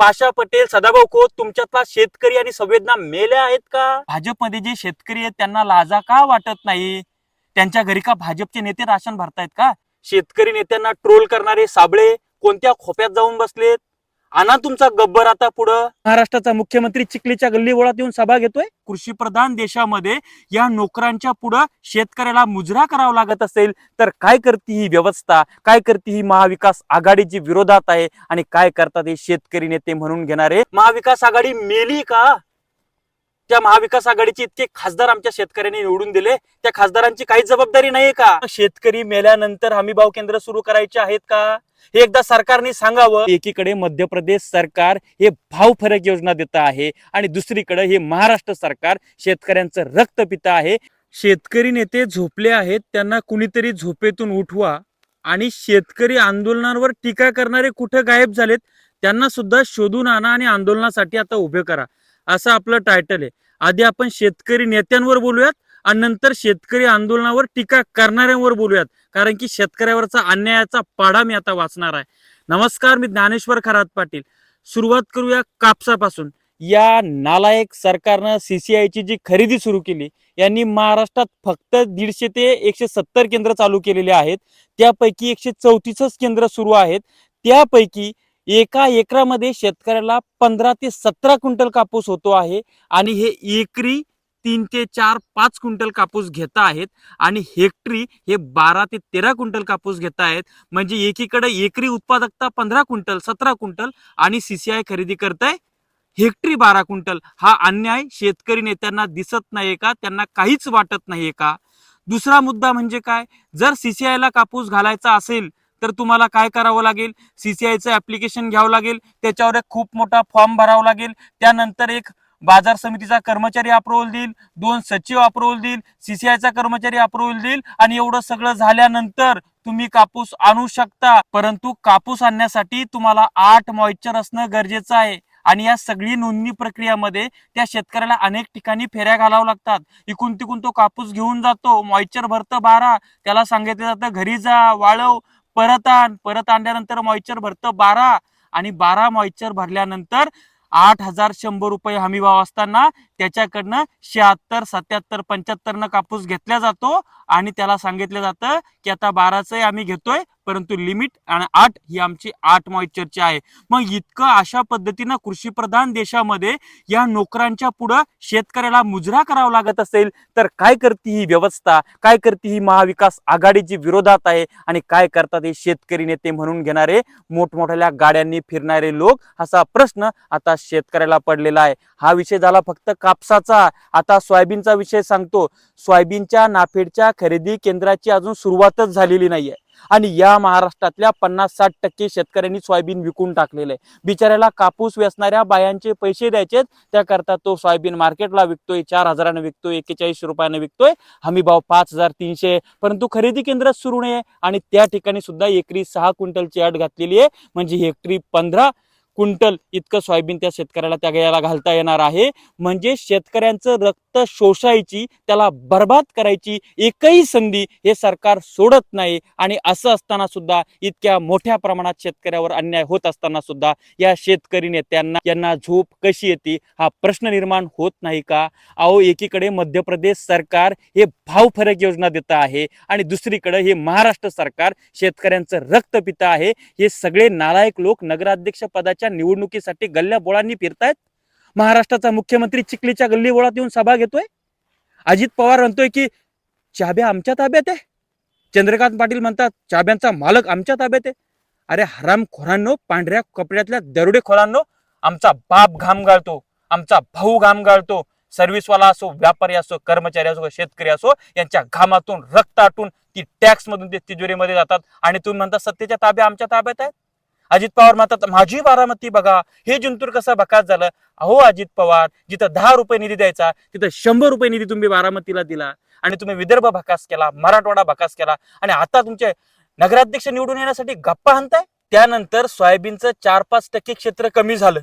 पाशा पटेल सदाभाऊ खोत तुमच्यातला शेतकरी आणि संवेदना मेल्या आहेत का? भाजपमध्ये जे शेतकरी आहेत त्यांना लाजा का वाटत नाही? त्यांच्या घरी का भाजपचे नेते राशन भरतायत का? शेतकरी नेत्यांना ट्रोल करणारे साबळे कोणत्या खोप्यात जाऊन बसलेत? आणा तुमचा गब्बर आता पुढं. महाराष्ट्राचा मुख्यमंत्री चिखलीच्या गल्ली बोळात येऊन सभा घेतोय. कृषी प्रधान देशामध्ये या नोकरांच्या पुढं शेतकऱ्याला मुजरा करावा लागत असेल तर काय करते ही व्यवस्था? काय करते ही महाविकास आघाडी जी विरोधात आहे? आणि काय करतात हे शेतकरी नेते म्हणून घेणारे? महाविकास आघाडी मेली का? त्या महाविकास आघाडीचे इतके खासदार आमच्या शेतकऱ्यांनी निवडून दिले. त्या खासदारांची काही जबाबदारी नाहीये का? शेतकरी मेल्यानंतर हमी भाव केंद्र सुरू करायचे आहेत का? हे एकदा सरकारने सांगावं. एकीकडे मध्य प्रदेश सरकार हे भाव फरक योजना देत आहे आणि दुसरीकडे हे महाराष्ट्र सरकार शेतकऱ्यांचं रक्त पित आहे. शेतकरी नेते झोपले आहेत त्यांना कुणीतरी झोपेतून उठवा. आणि शेतकरी आंदोलनांवर टीका करणारे कुठे गायब झालेत त्यांना सुद्धा शोधून आणा आणि आंदोलनासाठी आता उभे करा. असं आपलं टायटल आहे. आधी आपण शेतकरी नेत्यांवर बोलूयात आणि नंतर शेतकरी आंदोलनावर टीका करणाऱ्यांवर बोलूयात. कारण की शेतकऱ्यावरचा अन्यायाचा पाडा मी आता वाचणार आहे. नमस्कार मी ज्ञानेश्वर खरात पाटील. सुरुवात करूया कापसापासून. या नालायक सरकारनं सीसीआयची जी खरेदी सुरू केली यांनी महाराष्ट्रात फक्त दीडशे ते एकशे सत्तर केंद्र चालू केलेले आहेत. त्यापैकी एकशे चौतीसच केंद्र सुरू आहेत. त्यापैकी एका एकरामध्ये शेतकऱ्याला पंधरा ते सतरा क्विंटल कापूस होतो आहे आणि हे एकरी तीन ते चार पाच क्विंटल कापूस घेत आहेत आणि हेक्टरी हे बारा ते तेरा क्विंटल कापूस घेत आहेत. म्हणजे एकीकडे एकरी उत्पादकता पंधरा क्विंटल सतरा क्विंटल आणि सीसीआय खरेदी करताय हेक्टरी बारा क्विंटल. हा अन्याय शेतकरी नेत्यांना दिसत नाहीये का? त्यांना काहीच वाटत नाहीये का? दुसरा मुद्दा म्हणजे काय? जर सीसीआयला कापूस घालायचा असेल तर तुम्हाला काय करावं लागेल? सीसीआयचं ऍप्लिकेशन घ्यावं लागेल. त्याच्यावर एक खूप मोठा फॉर्म भरावा लागेल. त्यानंतर एक बाजार समितीचा कर्मचारी अप्रुव्हल देईल. दोन सचिव अप्रुव्हल देईल. सीसीआयचा कर्मचारी अप्रुव्हल देईल. आणि एवढं सगळं झाल्यानंतर तुम्ही कापूस आणू शकता. परंतु कापूस आणण्यासाठी तुम्हाला आठ मॉइश्चर असणं गरजेचं आहे. आणि या सगळी नोंदणी प्रक्रियामध्ये त्या शेतकऱ्याला अनेक ठिकाणी फेऱ्या घालावं लागतात. इकून तिकून तो कापूस घेऊन जातो. मॉइश्चर भरतं बारा. त्याला सांगितलं जातं घरी जा वाळव. परत आण परत आणल्यानंतर मॉइश्चर भरतं बारा आणि बारा मॉइश्चर भरल्यानंतर आठ हजार शंभर रुपये हमी भाव असताना त्याच्याकडनं शहात्तर सत्याहत्तर पंच्याहत्तर न कापूस घेतला जातो आणि त्याला सांगितलं जातं की आता बाराचं आम्ही घेतोय परंतु लिमिट आणि आठ ही आमची आठ मॉइश्चरची आहे. मग इतकं अशा पद्धतीनं कृषीप्रधान देशामध्ये या नोकरांच्या पुढं शेतकऱ्याला मुजरा करावा लागत असेल तर काय करते ही व्यवस्था? काय करते ही महाविकास आघाडीची विरोधात आहे? आणि काय करतात हे शेतकरी नेते म्हणून घेणारे मोठमोठ्या गाड्यांनी फिरणारे लोक? असा प्रश्न आता शेतकऱ्याला पडलेला आहे. हा विषय झाला फक्त कापसाचा. आता सोयाबीनचा विषय सांगतो. सोयाबीनच्या नाफेडच्या खरेदी केंद्राची अजून सुरुवातच झालेली नाहीये. आणि या महाराष्ट्रातल्या पन्नास साठ टक्के शेतकऱ्यांनी सोयाबीन विकून टाकलेलं आहे. बिचाऱ्याला कापूस वेचणाऱ्या बायांचे पैसे द्यायचेत त्याकरता तो सोयाबीन मार्केटला विकतोय चार हजारानं विकतोय एक्केचाळीस रुपयानं विकतोय. हमी भाव पाच हजार तीनशे परंतु खरेदी केंद्र सुरू नाही आणि त्या ठिकाणी सुद्धा एकरी सहा क्विंटलची अट घातलेली आहे. म्हणजे हेक्टरी पंधरा क्विंटल इतकं सोयाबीन त्या शेतकऱ्याला त्या गळ्याला घालता येणार आहे. म्हणजे शेतकऱ्यांचं रक्त शोषायची त्याला बर्बाद करायची एकही संधी हे सरकार सोडत नाही. आणि असं असताना सुद्धा इतक्या मोठ्या प्रमाणात शेतकऱ्यावर अन्याय होत असताना सुद्धा या शेतकरी नेत्यांना यांना झोप कशी येते हा प्रश्न निर्माण होत नाही का? अहो एकीकडे मध्य प्रदेश सरकार हे भाव फरक योजना देत आहे आणि दुसरीकडे हे महाराष्ट्र सरकार शेतकऱ्यांचं रक्त पिता आहे. हे सगळे नालायक लोक नगराध्यक्ष पदाच्या निवडणुकीसाठी गल्ल्या बोळांनी फिरतायत. महाराष्ट्राचा मुख्यमंत्री चिखलीच्या गल्ली बोळात येऊन सभा घेतोय. अजित पवार म्हणतोय की चाब्या आमच्या ताब्यात आहे. चंद्रकांत पाटील म्हणतात चाब्यांचा मालक आमच्या ताब्यात आहे. अरे हराम खोरांनो पांढऱ्या कपड्यातल्या दरोडे खोरांनो आमचा बाप घाम गाळतो आमचा भाऊ घाम गाळतो. सर्व्हिसवाला असो व्यापारी असो कर्मचारी असो शेतकरी असो यांच्या घामातून रक्त आटून ती टॅक्स मधून ते तिजोरीमध्ये जातात. आणि तुम्ही म्हणता सत्तेच्या ताब्या आमच्या ताब्यात आहेत? अजित पवार म्हणतात माझी बारामती बघा. हे जिंतूर कसं बकास झालं? अहो अजित पवार जिथं दहा रुपये निधी द्यायचा तिथं शंभर रुपये निधी तुम्ही बारामतीला दिला आणि तुम्ही विदर्भ भकास केला मराठवाडा भकास केला आणि आता तुमचे नगराध्यक्ष निवडून येण्यासाठी गप्पा हाणताय त्यानंतर सोयाबीनचं चार पाच टक्के क्षेत्र कमी झालं.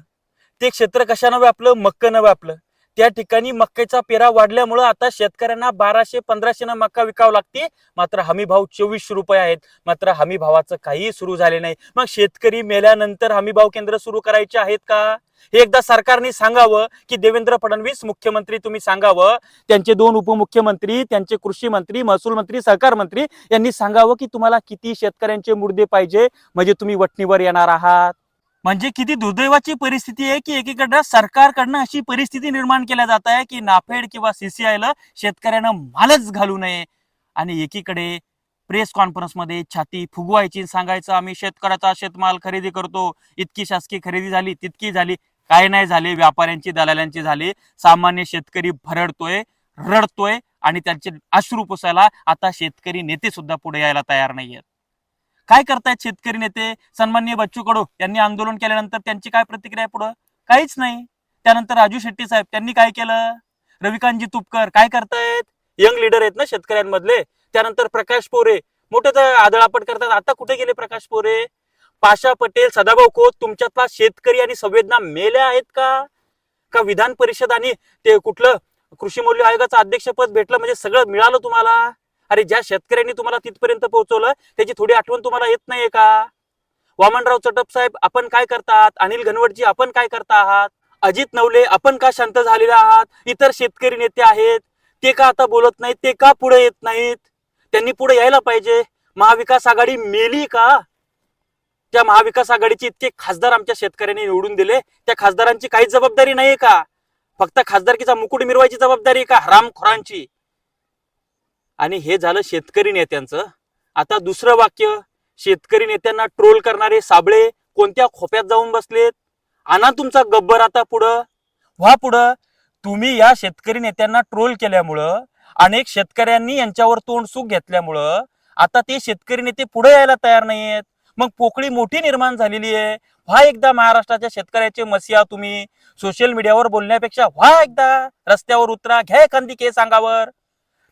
ते क्षेत्र कशानं व्यापलं? मक्कनं व्यापलं. त्या ठिकाणी मक्याचा पेरा वाढल्यामुळं आता शेतकऱ्यांना बाराशे पंधराशे न मक्का विकावं लागते. मात्र हमी भाव चोवीसशे रुपये आहेत. मात्र हमी भावाचं काहीही सुरू झाले नाही. मग शेतकरी मेल्यानंतर हमी भाव केंद्र सुरू करायचे आहेत का? हे एकदा सरकारने सांगावं की देवेंद्र फडणवीस मुख्यमंत्री तुम्ही सांगावं. त्यांचे दोन उपमुख्यमंत्री त्यांचे कृषी मंत्री महसूल मंत्री सहकार मंत्री यांनी सांगावं की तुम्हाला किती शेतकऱ्यांचे मुर्दे पाहिजे? म्हणजे तुम्ही वटणीवर येणार आहात. म्हणजे किती दुर्दैवाची परिस्थिती आहे की एकीकडं सरकारकडनं अशी परिस्थिती निर्माण केल्या जात आहे की नाफेड किंवा सीसीआयला शेतकऱ्यांना मालच घालू नये. आणि एकीकडे प्रेस कॉन्फरन्समध्ये छाती फुगवायची सांगायचं आम्ही शेतकऱ्याचा शेतमाल खरेदी करतो. इतकी शासकीय खरेदी झाली तितकी झाली. काय नाही झाले व्यापाऱ्यांची दलालांची झाली. सामान्य शेतकरी भरडतोय रडतोय आणि त्यांचे अश्रू पुसायला आता शेतकरी नेते सुद्धा पुढे यायला तयार नाहीयेत. काय करतायत शेतकरी नेते? सन्माननीय बच्चू कडू यांनी आंदोलन केल्यानंतर त्यांची काय प्रतिक्रिया आहे पुढं? काहीच नाही. त्यानंतर राजू शेट्टी साहेब त्यांनी काय केलं? रविकांतजी तुपकर काय करतायत? यंग लीडर आहेत ना शेतकऱ्यांमधले. त्यानंतर प्रकाश पोरे मोठे तर आदळापट करतात. आता कुठे गेले प्रकाश पोरे? पाशा पटेल सदाभाऊ खोत तुमच्यातला शेतकरी आणि संवेदना मेल्या आहेत का? का विधान परिषद आणि ते कुठलं कृषी मूल्य आयोगाचं अध्यक्षपद भेटलं? म्हणजे सगळं मिळालं तुम्हाला? अरे ज्या शेतकऱ्यांनी तुम्हाला तिथपर्यंत पोहोचवलं त्याची थोडी आठवण तुम्हाला येत नाहीये का? वामनराव चटप साहेब आपण काय करतात? अनिल घनवटजी आपण काय करता आहात? अजित नवले आपण का शांत झालेले आहात? इतर शेतकरी नेते आहेत ते का आता बोलत नाहीत? ते का पुढे येत नाहीत? त्यांनी पुढे यायला पाहिजे. महाविकास आघाडी मेली का? त्या महाविकास आघाडीचे इतके खासदार आमच्या शेतकऱ्यांनी निवडून दिले. त्या खासदारांची काहीच जबाबदारी नाहीये का? फक्त खासदारकीचा मुकुट मिरवायची जबाबदारी आहे का? हरामखोरांची. आणि हे झालं शेतकरी नेत्यांचं. आता दुसरं वाक्य शेतकरी नेत्यांना ट्रोल करणारे साबळे कोणत्या खोप्यात जाऊन बसलेत? आणा तुमचा गब्बर आता पुढं. व्हा पुढं. तुम्ही या शेतकरी नेत्यांना ट्रोल केल्यामुळं अनेक शेतकऱ्यांनी यांच्यावर तोंड सुख घेतल्यामुळं आता ते शेतकरी नेते पुढे यायला तयार नाहीयेत. मग पोकळी मोठी निर्माण झालेली आहे. व्हा एकदा महाराष्ट्राच्या शेतकऱ्याचे मसिया तुम्ही. सोशल मीडियावर बोलण्यापेक्षा व्हा एकदा. रस्त्यावर उतरा. घ्या एखादी केस अंगावर.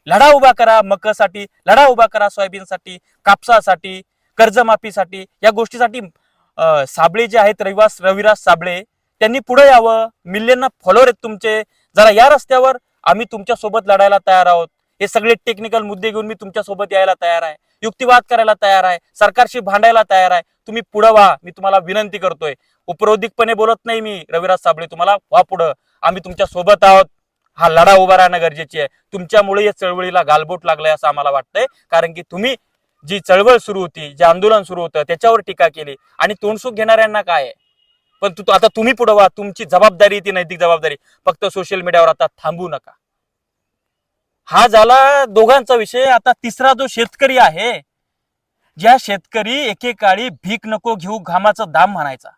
लढा उभा करा मकासाठी लढा उभा करा सोयाबीनसाठी कापसासाठी कर्जमाफीसाठी. या गोष्टीसाठी साबळे जे आहेत रविवास रविराज साबळे त्यांनी पुढे यावं. मिल्लेंना फॉलोअर आहेत तुमचे. जरा या रस्त्यावर आम्ही तुमच्यासोबत लढायला तयार आहोत. हे सगळे टेक्निकल मुद्दे घेऊन मी तुमच्यासोबत यायला तयार आहे. युक्तिवाद करायला तयार आहे. सरकारशी भांडायला तयार आहे. तुम्ही पुढं व्हा. मी तुम्हाला विनंती करतोय. उपरोधिकपणे बोलत नाही मी रविराज साबळे. तुम्हाला व्हा पुढं. आम्ही तुमच्यासोबत आहोत. हा लढा उभा राहणं गरजेची आहे. तुमच्यामुळे या चळवळीला गालबोट लागलाय असं आम्हाला वाटतंय. कारण की तुम्ही जी चळवळ सुरू होती जे आंदोलन सुरू होतं त्याच्यावर टीका केली. आणि तोंडसुख घेणाऱ्यांना काय आहे? पण तू आता तुम्ही पुढे व्हा तुमची जबाबदारी ती नैतिक जबाबदारी. फक्त सोशल मीडियावर आता थांबू नका. हा झाला दोघांचा विषय. आता तिसरा जो शेतकरी आहे ज्या शेतकरी एकेकाळी भीक नको घेऊ घामाचं दाम म्हणायचा.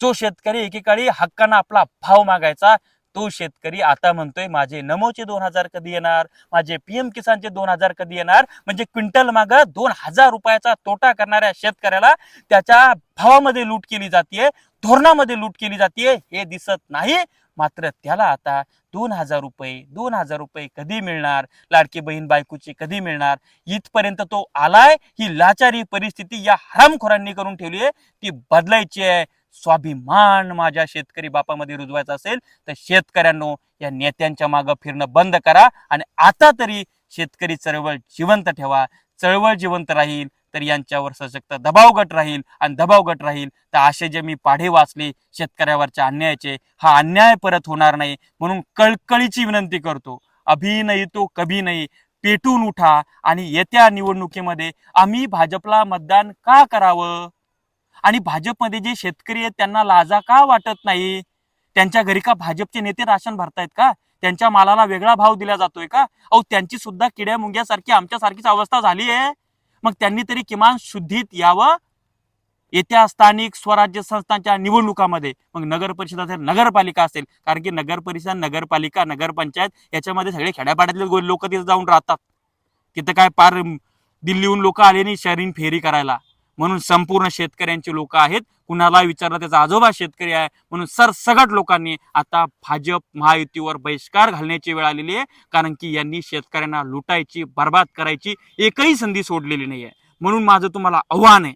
जो शेतकरी एकेकाळी हक्कानं आपला भाव मागायचा तो शेतकरी आता म्हणतोय माझे नमोचे दोन हजार कधी येणार? माझे पीएम किसानचे दोन हजार कधी येणार? म्हणजे क्विंटल माग दोन हजार रुपयाचा तोटा करणाऱ्या शेतकऱ्याला त्याच्या भावामध्ये लूट केली जाते धोरणामध्ये लूट केली जाते हे दिसत नाही. मात्र त्याला आता दोन हजार रुपये दोन हजार रुपये कधी मिळणार? लाडकी बहीण बायकोचे कधी मिळणार? इथपर्यंत तो आलाय ही लाचारी परिस्थिती या हरामखोरांनी करून ठेवली आहे ती बदलायची आहे. स्वाभिमान माझ्या शेतकरी बापामध्ये रुजवायचा असेल तर शेतकऱ्यांनो या नेत्यांच्या मागं फिरणं बंद करा आणि आता तरी शेतकरी चळवळ जिवंत ठेवा. चळवळ जिवंत राहील तर यांच्यावर सशक्त दबाव गट राहील आणि दबाव गट राहील. तर असे जे मी पाढे वाचले शेतकऱ्यावरच्या अन्यायाचे हा अन्याय परत होणार नाही म्हणून कळकळीची विनंती करतो. अभि नाही तो कभी नाही पेटून उठा आणि येत्या निवडणुकीमध्ये आम्ही भाजपला मतदान का करावं? आणि भाजपमध्ये जे शेतकरी आहेत त्यांना लाजा का वाटत नाही? त्यांच्या घरी का भाजपचे नेते राशन भरतायत का? त्यांच्या मालाला वेगळा भाव दिला जातोय का? अहो त्यांची सुद्धा किड्या मुंग्यासारखी आमच्यासारखीच अवस्था झाली आहे. मग त्यांनी तरी किमान शुद्धीत यावं? येत्या स्थानिक स्वराज्य संस्थांच्या निवडणुकामध्ये. मग नगर परिषद असेल नगरपालिका असेल. कारण की नगर परिषद नगरपालिका नगरपंचायत याच्यामध्ये सगळे खेड्यापाड्यातले लोक तिथे जाऊन राहतात. तिथं काय पार दिल्लीहून लोक आले नाही शहरीन फेरी करायला. म्हणून संपूर्ण शेतकऱ्यांची लोक आहेत. कुणाला विचारलं त्याचा आजोबा शेतकरी आहे. म्हणून सरसगट लोकांनी आता भाजप महायुतीवर बहिष्कार घालण्याची वेळ आलेली आहे. कारण की यांनी शेतकऱ्यांना लुटायची बर्बाद करायची एकही संधी सोडलेली नाही आहे म्हणून माझं तुम्हाला आव्हान आहे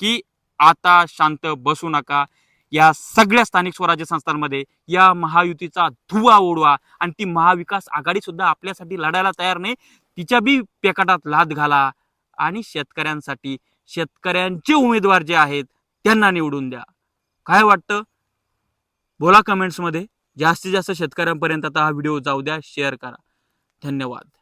की आता शांत बसू नका. या सगळ्या स्थानिक स्वराज्य संस्थांमध्ये या महायुतीचा धुवा ओढवा आणि ती महाविकास आघाडी सुद्धा आपल्यासाठी लढायला तयार नाही. तिच्या बी पेकाटात लाद घाला आणि शेतकऱ्यांसाठी शेतकऱ्यांचे उमेदवार जे आहेत त्यांना निवडून द्या. काय वाटतं? बोला कमेंट्समध्ये जास्तीत जास्त शेतकऱ्यांपर्यंत आता हा व्हिडिओ जाऊ द्या. शेअर करा. धन्यवाद.